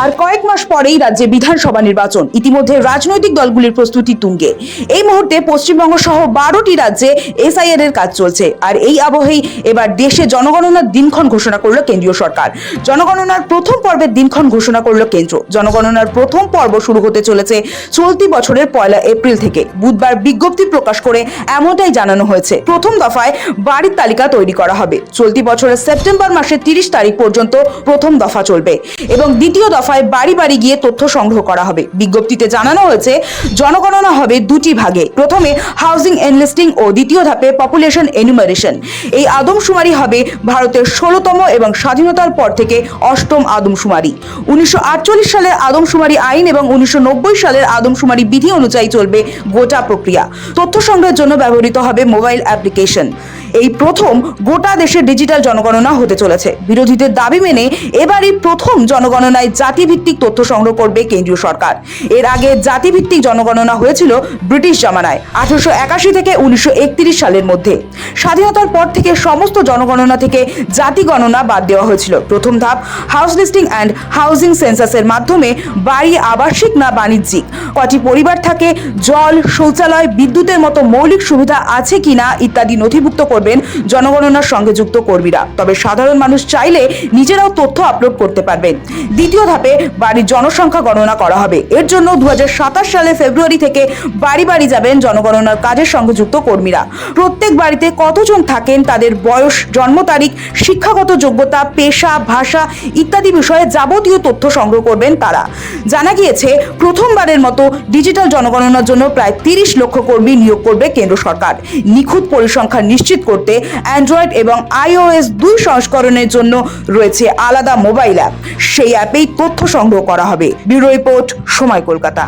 আর কয়েক মাস পরেই রাজ্যে বিধানসভা নির্বাচন। ইতিমধ্যে রাজনৈতিক দলগুলির প্রস্তুতি তুঙ্গে। এই মুহূর্তে পশ্চিমবঙ্গ সহ বারোটি রাজ্যে এসআইআর এর কাজ চলছে। আর এই আবহেই এবার দেশে জনগণনার দিনক্ষণ ঘোষণা করল কেন্দ্রীয় সরকার। জনগণনার প্রথম পর্বের দিনক্ষণ ঘোষণা করল কেন্দ্র। জনগণনার প্রথম পর্ব শুরু হতে চলেছে চলতি বছরের পয়লা এপ্রিল থেকে। বুধবার বিজ্ঞপ্তি প্রকাশ করে এমনটাই জানানো হয়েছে। প্রথম দফায় বাড়ির তালিকা তৈরি করা হবে। চলতি বছরের সেপ্টেম্বর মাসের তিরিশ তারিখ পর্যন্ত প্রথম দফা চলবে। এবং দ্বিতীয় দফায় বাড়ি বাড়ি গিয়ে তথ্য সংগ্রহ করা হবে। বিজ্ঞপ্তিতে জানানো হয়েছে, জনগণনা হবে দুটি ভাগে। প্রথমে হাউজিং এনলিস্টিং ও দ্বিতীয় ধাপে পপুলেশন এনুমারেশন এই আদমশুমারি হবে ভারতের ষোলোতম এবং স্বাধীনতার পর থেকে অষ্টম আদমশুমারি। উনিশশো আটচল্লিশ সালের আদমশুমারি আইন এবং উনিশশো নব্বই সালের আদমশুমারি বিধি অনুযায়ী চলবে গোটা প্রক্রিয়া। তথ্য সংগ্রহের জন্য ব্যবহৃত হবে মোবাইল অ্যাপ্লিকেশন এই প্রথম গোটা দেশে ডিজিটাল জনগণনা হতে চলেছে। বিরোধীদের দাবি মেনে এবারই প্রথম জনগণনায় জাতিভিত্তিক তথ্য সংগ্রহ করবে কেন্দ্রীয় সরকার। এর আগে জাতিভিত্তিক জনগণনা হয়েছিল ব্রিটিশ জামানায়, আঠারোশো একাশি থেকে উনিশশো একত্রিশ সালের মধ্যে। স্বাধীনতার পর থেকে সমস্ত জনগণনা থেকে জাতি গণনা বাদ দেওয়া হয়েছিল। প্রথম ধাপ হাউস লিস্টিং অ্যান্ড হাউজিং সেন্সাসের মাধ্যমে বাড়ি, আবাসিক না বাণিজ্যিক। কটি পরিবার থাকে, জল, শৌচালয়, বিদ্যুতের মতো মৌলিক সুবিধা আছে কিনা ইত্যাদি নথিভুক্ত করবেন জনগণনার সঙ্গে যুক্ত কর্মীরা। তবে সাধারণ মানুষ চাইলে নিজেরাও তথ্য আপলোড করতে পারবেন। দ্বিতীয় ধাপে বাড়ির জনসংখ্যা গণনা করা হবে। এর জন্য দু সালে ফেব্রুয়ারি থেকে বাড়ি বাড়ি যাবেন জনগণনার কাজের সঙ্গে যুক্ত কর্মীরা। প্রত্যেক বাড়িতে কতজন থাকেন, তাদের বয়স, জন্ম তারিখ, শিক্ষাগত যোগ্যতা, পেশা, ভাষা ইত্যাদি বিষয়ে যাবতীয় তথ্য সংগ্রহ করবেন তারা। জানা গিয়েছে, প্রথমবারের মতো ডিজিটাল জনগণনার জন্য প্রায় তিরিশ লক্ষ কর্মী নিয়োগ করবে কেন্দ্র সরকার। নিখুঁত পরিসংখ্যান নিশ্চিত করতে অ্যান্ড্রয়েড এবং আইওএস দুই সংস্করণের জন্য রয়েছে আলাদা মোবাইল অ্যাপ সেই অ্যাপেই তথ্য সংগ্রহ করা হবে। ব্যুরো রিপোর্ট, সময় কলকাতা।